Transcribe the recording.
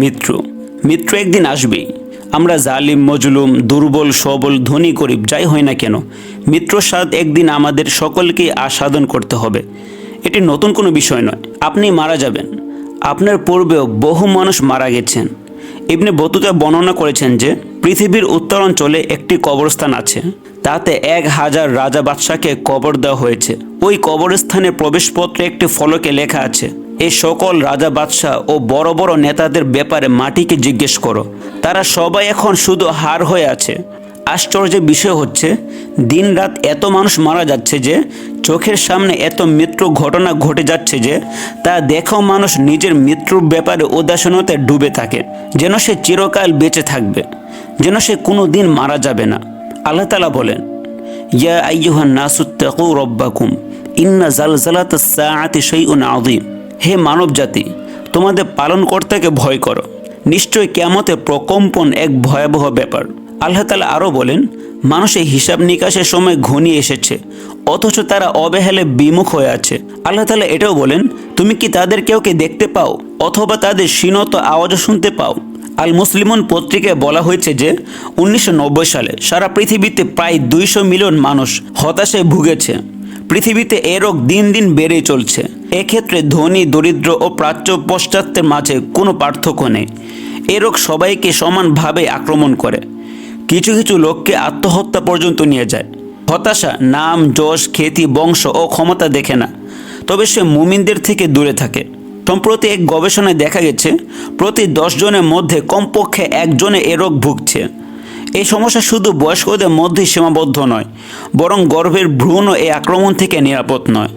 মৃত্যু মৃত্যু একদিন আসবেই। আমরা জালিম, মজলুম, দুর্বল, সবল, ধনী, গরিব, যাই হয় না কেন মৃত্যুর স্বাদ একদিন আমাদের সকলকেই আস্বাদন করতে হবে। এটি নতুন কোনো বিষয় নয়। আপনি মারা যাবেন। আপনার পূর্বেও বহু মানুষ মারা গেছেন। ইবনে বতুতা বর্ণনা করেছেন যে, পৃথিবীর উত্তরাঞ্চলে একটি কবরস্থান আছে। তাতে এক হাজার রাজা বাদশাকে কবর দেওয়া হয়েছে। ওই কবরস্থানে প্রবেশপত্রে একটি ফলকে লেখা আছে। এই সকল রাজা বাদশাহ ও বড় বড় নেতাদের ব্যাপারে মাটিকে জিজ্ঞেস করো। তারা সবাই এখন শুধু হার হয়ে আছে। আশ্চর্যের বিষয় হচ্ছে, দিনরাত এত মানুষ মারা যাচ্ছে যে, চোখের সামনে এত মৃত্যু ঘটনা ঘটে যাচ্ছে যে, তা দেখেও মানুষ নিজের মৃত্যুর ব্যাপারে উদাসীনতায় ডুবে থাকে, যেন সে চিরকাল বেঁচে থাকবে, যেন সে কোনো দিন মারা যাবে না। আল্লাহ তালা বলেন, ইয়া আইয়ুহান নাসুত্তাকু রব্বাকুম, ইন্না জালজালাত সাআতি শাইউন আযীম। হে মানব জাতি তোমাদের পালনকর্তাকে ভয় করো। নিশ্চয় কেমতে প্রকম্পন এক ভয়াবহ ব্যাপার। আল্লাহ তালা আরও বলেন, মানুষের হিসাব নিকাশের সময় ঘনিয়ে এসেছে, অথচ তারা অবহেলে বিমুখ হয়ে আছে। আল্লাহ তালা এটাও বলেন, তুমি কি তাদের কেউকে দেখতে পাও, অথবা তাদের সীনত আওয়াজও শুনতে পাও? আল মুসলিমন পত্রিকায় বলা হয়েছে যে, উনিশশো নব্বই সালে সারা পৃথিবীতে প্রায় দুইশো মিলিয়ন মানুষ হতাশায় ভুগেছে। পৃথিবীতে এ রোগ দিন দিন বেড়েই চলছে। এক্ষেত্রে ধনী, দরিদ্র ও প্রাচ্য পশ্চাত্যের মাঝে কোনো পার্থক্য নেই। এ রোগ সবাইকে সমানভাবে আক্রমণ করে। কিছু কিছু লোককে আত্মহত্যা পর্যন্ত নিয়ে যায়। হতাশা, নাম, যশ, খ্যাতি, বংশ ও ক্ষমতা দেখে না। তবে সে মুমিনদের থেকে দূরে থাকে। সম্প্রতি এক গবেষণায় দেখা গেছে, প্রতি দশ জনের মধ্যে কমপক্ষে একজনে এ রোগ ভুগছে। এই সমস্যা শুধু বয়স্কদের মধ্যেই সীমাবদ্ধ নয়, বরং গর্ভের ভ্রূণও এই আক্রমণ থেকে নিরাপদ নয়।